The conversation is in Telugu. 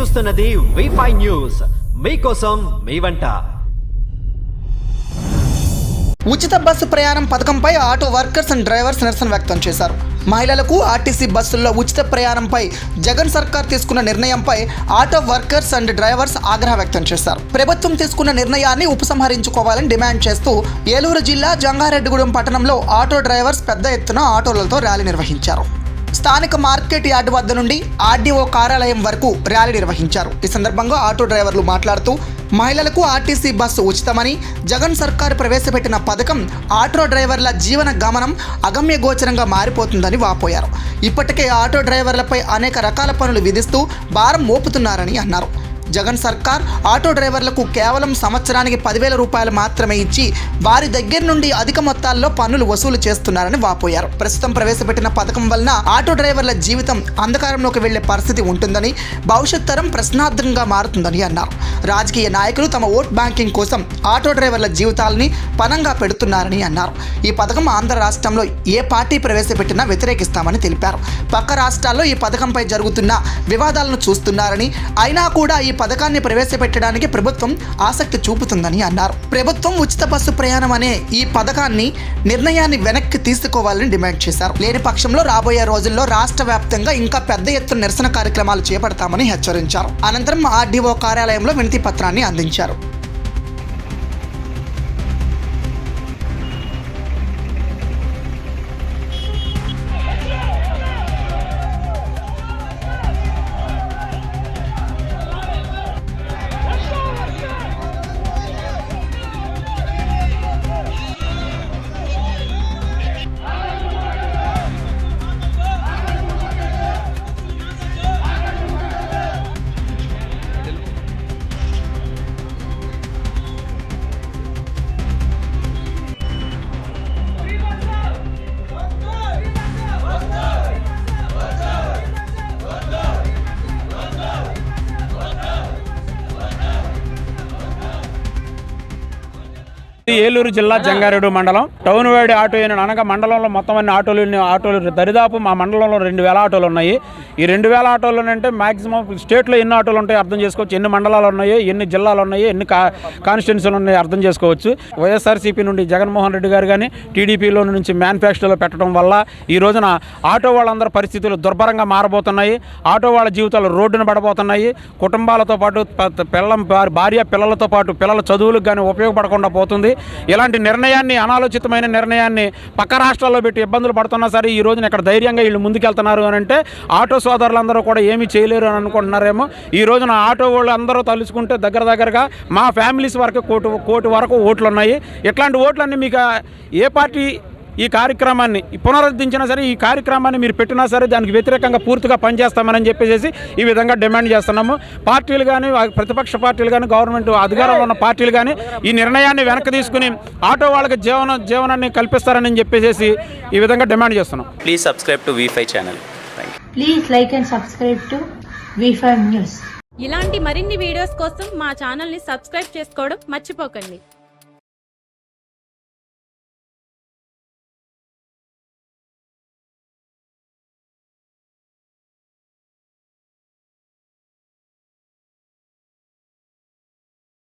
చూస్తున్నది వైఫై న్యూస్ మీకోసం మీ వంట. ఉచిత బస్సు ప్రయాణం పథకంపై ఆటో వర్కర్స్ అండ్ డ్రైవర్స్ నిరసన వ్యక్తం చేశారు. మహిళలకు ఆర్టీసీ బస్సుల్లో ఉచిత ప్రయాణంపై జగన్ సర్కార్ తీసుకున్న నిర్ణయంపై ఆటో వర్కర్స్ అండ్ డ్రైవర్స్ ఆగ్రహం వ్యక్తం చేశారు. ప్రభుత్వం తీసుకున్న నిర్ణయాన్ని ఉపసంహరించుకోవాలని డిమాండ్ చేస్తూ ఏలూరు జిల్లా జంగారెడ్డిగూడెం పట్టణంలో ఆటో డ్రైవర్స్ పెద్ద ఎత్తున ఆటోలతో ర్యాలీ నిర్వహించారు. స్థానిక మార్కెట్ యార్డు వద్ద నుండి ఆర్డీఓ కార్యాలయం వరకు ర్యాలీ నిర్వహించారు. ఈ సందర్భంగా ఆటో డ్రైవర్లు మాట్లాడుతూ మహిళలకు ఆర్టీసీ బస్సు ఉచితమని జగన్ సర్కారు ప్రవేశపెట్టిన పథకం ఆటో డ్రైవర్ల జీవన గమనం అగమ్య గోచరంగా మారిపోతుందని వాపోయారు. ఇప్పటికే ఆటో డ్రైవర్లపై అనేక రకాల పనులు విధిస్తూ భారం మోపుతున్నారని అన్నారు. జగన్ సర్కార్ ఆటో డ్రైవర్లకు కేవలం సంవత్సరానికి పదివేల రూపాయలు మాత్రమే ఇచ్చి వారి దగ్గర నుండి అధిక మొత్తాల్లో పన్నులు వసూలు చేస్తున్నారని వాపోయారు. ప్రస్తుతం ప్రవేశపెట్టిన పథకం వలన ఆటో డ్రైవర్ల జీవితం అంధకారంలోకి వెళ్ళే పరిస్థితి ఉంటుందని భవిష్యత్ తరం ప్రశ్నార్థంగా మారుతుందని అన్నారు. రాజకీయ నాయకులు తమ ఓట్ బ్యాంకింగ్ కోసం ఆటో డ్రైవర్ల జీవితాలని పనంగా పెడుతున్నారని అన్నారు. ఈ పథకం ఆంధ్ర రాష్ట్రంలో ఏ పార్టీ ప్రవేశపెట్టినా వ్యతిరేకిస్తామని తెలిపారు. పక్క రాష్ట్రాల్లో ఈ పథకంపై జరుగుతున్న వివాదాలను చూస్తున్నారని అయినా కూడా ఈ పథకాన్ని ప్రవేశపెట్టడానికి ప్రభుత్వం ఆసక్తి చూపుతుందని అన్నారు. ప్రభుత్వం ఉచిత బస్సు ప్రయాణం అనే ఈ పథకాన్ని నిర్ణయాన్ని వెనక్కి తీసుకోవాలని డిమాండ్ చేశారు. లేని పక్షంలో రాబోయే రోజుల్లో రాష్ట్ర వ్యాప్తంగా ఇంకా పెద్ద ఎత్తున నిరసన కార్యక్రమాలు చేపడతామని హెచ్చరించారు. అనంతరం ఆర్డీఓ కార్యాలయంలో వినతి పత్రాన్ని అందించారు. ఇది ఏలూరు జిల్లా జంగారెడ్డి మండలం. టౌన్ వైడ్ ఆటో యూనియన్ అనగా మండలంలో మొత్తం అన్ని ఆటోలు. ఆటోలు దరిదాపు మా మండలంలో రెండు వేల ఆటోలు ఉన్నాయి. ఈ రెండు వేల ఆటోలు అంటే మాక్సిమం స్టేట్లో ఎన్ని ఆటోలు ఉంటాయో అర్థం చేసుకోవచ్చు. ఎన్ని మండలాలు ఉన్నాయో ఎన్ని జిల్లాలు ఉన్నాయో ఎన్ని కాన్స్టిట్యున్సీలు ఉన్నాయో అర్థం చేసుకోవచ్చు. వైఎస్ఆర్సీపీ నుండి జగన్మోహన్ రెడ్డి గారు కానీ టీడీపీలో నుంచి మ్యానుఫ్యాక్చర్లో పెట్టడం వల్ల ఈ రోజున ఆటో వాళ్ళందరి పరిస్థితులు దుర్భరంగా మారబోతున్నాయి. ఆటో వాళ్ళ జీవితాలు రోడ్డున పడబోతున్నాయి. కుటుంబాలతో పాటు ప- పిల్లం భార్య- భార్య పిల్లలతో పాటు పిల్లల చదువులకు కానీ ఉపయోగపడకుండా పోతుంది. ఇలాంటి నిర్ణయాన్ని అనాలోచితమైన నిర్ణయాన్ని పక్క రాష్ట్రాల్లో పెట్టి ఇబ్బందులు పడుతున్నా సరే ఈ రోజున ఇక్కడ ధైర్యంగా వీళ్ళు ముందుకెళ్తున్నారు అని అంటే ఆటో సోదరులందరూ కూడా ఏమీ చేయలేరు అని అనుకుంటున్నారేమో. ఈ రోజున ఆటో వాళ్ళు అందరూ తలుచుకుంటే దగ్గర దగ్గరగా మా ఫ్యామిలీస్ వరకు కోటి కోటి వరకు ఓట్లు ఉన్నాయి ఇట్లాంటి ఓట్లన్నీ మీకు ఏ పార్టీ ఈ కార్యక్రమాన్ని పునరుద్ధరించినా సరే ఈ కార్యక్రమాన్ని మీరు పెట్టినా సరే దానికి వ్యతిరేకంగా పూర్తిగా పనిచేస్తామని చెప్పేసి ఈ విధంగా డిమాండ్ చేస్తున్నాము పార్టీలు కానీ ప్రతిపక్ష పార్టీలు కానీ గవర్నమెంట్ అధికారంలో ఉన్న పార్టీలు కానీ ఈ నిర్ణయాన్ని వెనక్కి తీసుకుని ఆటో వాళ్ళకి జీవన జీవనాన్ని కల్పిస్తారని చెప్పేసి ఈ విధంగా డిమాండ్ చేస్తున్నాం to V5 channel. Thank you. Please like and subscribe to V5 News. ఇలాంటి మరిన్ని వీడియోస్ కోసం మా ఛానల్ని సబ్స్క్రైబ్ చేసుకోవడం మర్చిపోకండి